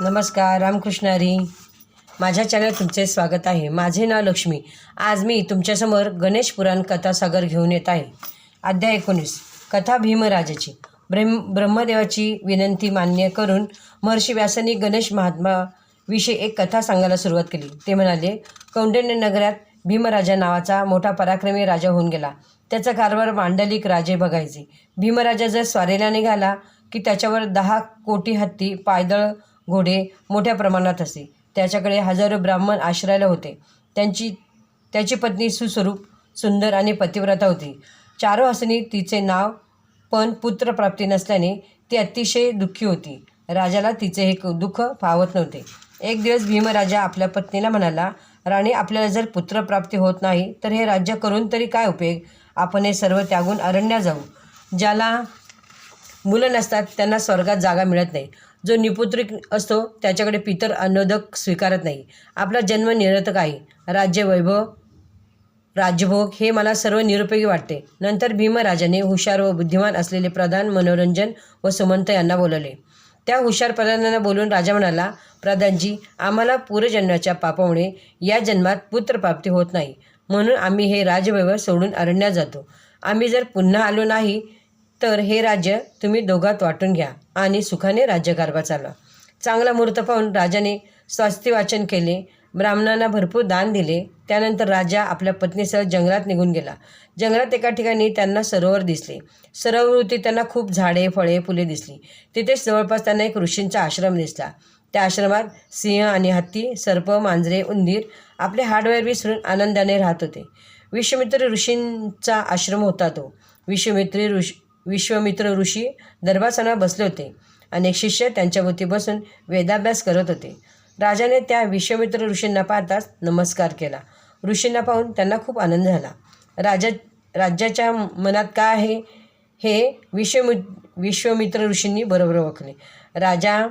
नमस्कार रामकृष्ण हरी. माझ्या चॅनल तुमचे स्वागत आहे. माझे नाव लक्ष्मी. आज मी तुमच्यासमोर गणेश पुराण कथासागर घेऊन येत आहे. अध्याय एकोणीस. कथा भीमराजाची. ब्रह्म ब्रह्मदेवाची विनंती मान्य करून महर्षी व्यासांनी गणेश महात्माविषयी एक कथा सांगायला सुरुवात केली. ते म्हणाले कौंडिण्य नगरात भीमराजा नावाचा मोठा पराक्रमी राजा होऊन गेला. त्याचा कारभार मांडलिक राजे बघायचे. भीमराजा जर स्वारीला निघाला की त्याच्यावर दहा कोटी हत्ती पायदळ घोडे मोठ्या प्रमाणात असे. त्याच्याकडे हजारो ब्राह्मण आश्रयाला होते. त्यांची त्याची पत्नी सुस्वरूप सुंदर आणि पतिव्रता होती. चारो हसनी तिचे नाव पण पुत्रप्राप्ती नसल्याने ती अतिशय दुःखी होती. राजाला तिचे हे क- दुःख पावत नव्हते. एक दिवस भीमराजा आपल्या पत्नीला म्हणाला राणी आपल्याला जर पुत्रप्राप्ती होत नाही तर हे राज्य करून तरी काय उपयोग? आपण हे सर्व त्यागून अरण्यात जाऊ. ज्याला मुलं नसतात त्यांना स्वर्गात जागा मिळत नाही. जो निपुत्रिक असतो त्याच्याकडे पितर अनोदक स्वीकारत नाही. आपला जन्म निरर्थक आहे. राज्य वैभव राज्यभोग हे मला सर्व निरुपयोगी वाटते. नंतर भीमराजाने हुशार व बुद्धिमान असलेले प्रधान मनोरंजन व सुमंत यांना बोलवले. त्या हुशार प्रधानांना बोलून राजा म्हणाला प्रधानजी आम्हाला पूर्वजन्माच्या पापामुळे या जन्मात पुत्रप्राप्ती होत नाही. म्हणून आम्ही हे राजवैभव सोडून अरण्यात जातो. आम्ही जर पुन्हा आलो नाही तर हे राज्य तुम्ही दोघात वाटून घ्या आणि सुखाने राज्यकारभार चालवा चांगला मुहूर्त पाहून राजाने स्वास्थ्य वाचन केले. ब्राह्मणांना भरपूर दान दिले. त्यानंतर राजा आपल्या पत्नीसह जंगलात निघून गेला. जंगलात एका ठिकाणी त्यांना सरोवर दिसले. सरोवरभोवती त्यांना खूप झाडे फळे फुले दिसली. तिथेच जवळपास त्यांना एक ऋषींचा आश्रम दिसला. त्या आश्रमात सिंह आणि हत्ती सर्प मांजरे उंदीर आपले हार्डवेअर विसरून आनंदाने राहत होते. विश्वमित्र ऋषींचा आश्रम होता तो. विश्वमित्री ऋषी विश्वमित्र ऋषी दरबासनावर बसले होते. अनेक शिष्य त्यांच्याभोवती बसून वेदाभ्यास करत होते. राजाने त्या विश्वमित्र ऋषींना पाहताच नमस्कार केला. ऋषींना पाहून त्यांना खूप आनंद झाला. राजा राज्याच्या मनात काय आहे? हे विश्वमि विश्वमित्र ऋषींनी बरोबर ओळखले. राजा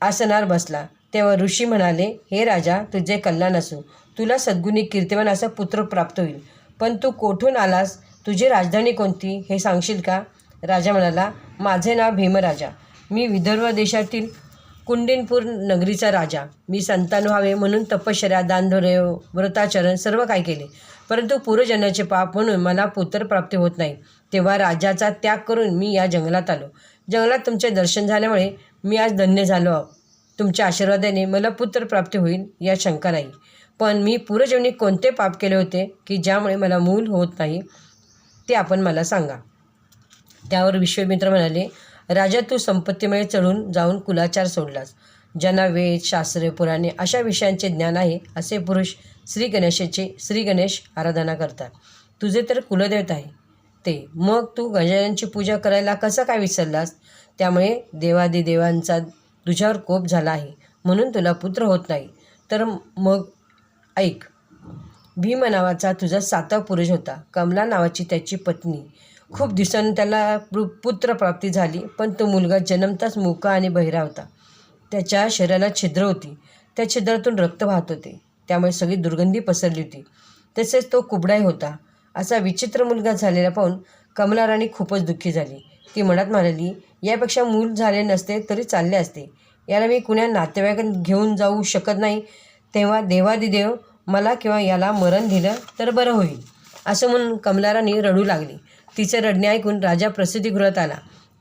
आसनावर बसला. तेव्हा ऋषी म्हणाले हे राजा तुझे कल्याण असो. तुला सद्गुणी कीर्तिमान असा पुत्र प्राप्त होईल. पण तू कोठून आलास? तुझी राजधानी कोणती? हे सांगशील का? राजा म्हणाला माझे नाव भीमराजा. मी विदर्भ देशातील कुंडिनपूर नगरीचा राजा. मी संतान व्हावे म्हणून तपश्चर्या दानधोरे व्रताचरण सर्व काय केले. परंतु पूर्वजन्माचे पाप म्हणून मला पुत्रप्राप्ती होत नाही. तेव्हा राजाचा त्याग करून मी या जंगलात आलो. जंगलात तुमचे दर्शन झाल्यामुळे मी आज धन्य झालो. आहो तुमच्या आशीर्वादाने मला पुत्रप्राप्ती होईल या शंका नाही. पण मी पूर्वजन्मी कोणते पाप केले होते की ज्यामुळे मला मूल होत नाही ते आपण मला सांगा. त्यावर विश्वमित्र म्हणाले राजा तू संपत्तीमुळे चढून जाऊन कुलाचार सोडलास. ज्यांना वेद शास्त्र पुराणे अशा विषयांचे ज्ञान आहे असे पुरुष श्री गणेशाचे श्री गणेश आराधना करतात. तुझे तर कुलदेवत आहे. ते मग तू गजाननची पूजा करायला कसं काय विसरलास? त्यामुळे देवादिदेवांचा तुझ्यावर कोप झाला आहे. म्हणून तुला पुत्र होत नाही. तर मग ऐक. भीम नावाचा तुझा सातवा पुरुष होता. कमला नावाची त्याची पत्नी. खूप दिवसांनी त्याला पु पुत्रप्राप्ती झाली पण तो मुलगा जन्मताच मुका आणि बहिरा होता. त्याच्या शरीराला छिद्र होती. त्या छिद्रातून रक्त वाहत होते. त्यामुळे सगळी दुर्गंधी पसरली होती. तसेच तो कुबडाही होता. असा विचित्र मुलगा झालेला पाहून कमलाराणी खूपच दुःखी झाली. ती मनात म्हणाली यापेक्षा मूल झाले नसते तरी चालले असते. याला मी कुण्या नातेवाईकात घेऊन जाऊ शकत नाही. तेव्हा देवादिदेव मला किंवा याला मरण दिलं तर बरं होईल. असं म्हणून कमलाराणी रडू लागली. तिचे रडणे ऐकून राजा प्रसिद्धीगृहात आला.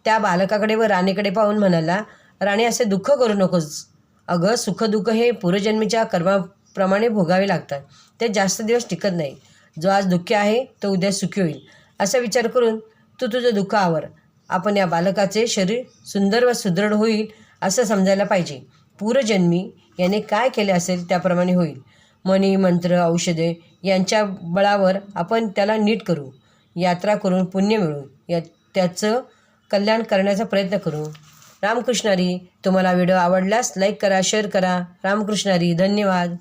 त्या बालकाकडे व राणीकडे पाहून म्हणाला राणी असे दुःख करू नकोस. अगं सुखदुःख हे पूर्वजन्मीच्या कर्माप्रमाणे भोगावे लागतात. ते जास्त दिवस टिकत नाही. जो आज दुःखी आहे तो उद्या सुखी होईल. असा विचार करून तू तुझं दुःख आवर. आपण या बालकाचे शरीर सुंदर व सुदृढ होईल असं समजायला पाहिजे. पूर्वजन्मी याने काय केले असेल त्याप्रमाणे होईल. मणी मंत्र औषधे यांच्या बळावर आपण त्याला नीट करू. यात्रा करून पुण्य मिळू या त्याचं कल्याण करण्याचा प्रयत्न करू. रामकृष्णारी तुम्हाला व्हिडिओ आवडल्यास लाईक करा शेअर करा. रामकृष्णारी धन्यवाद.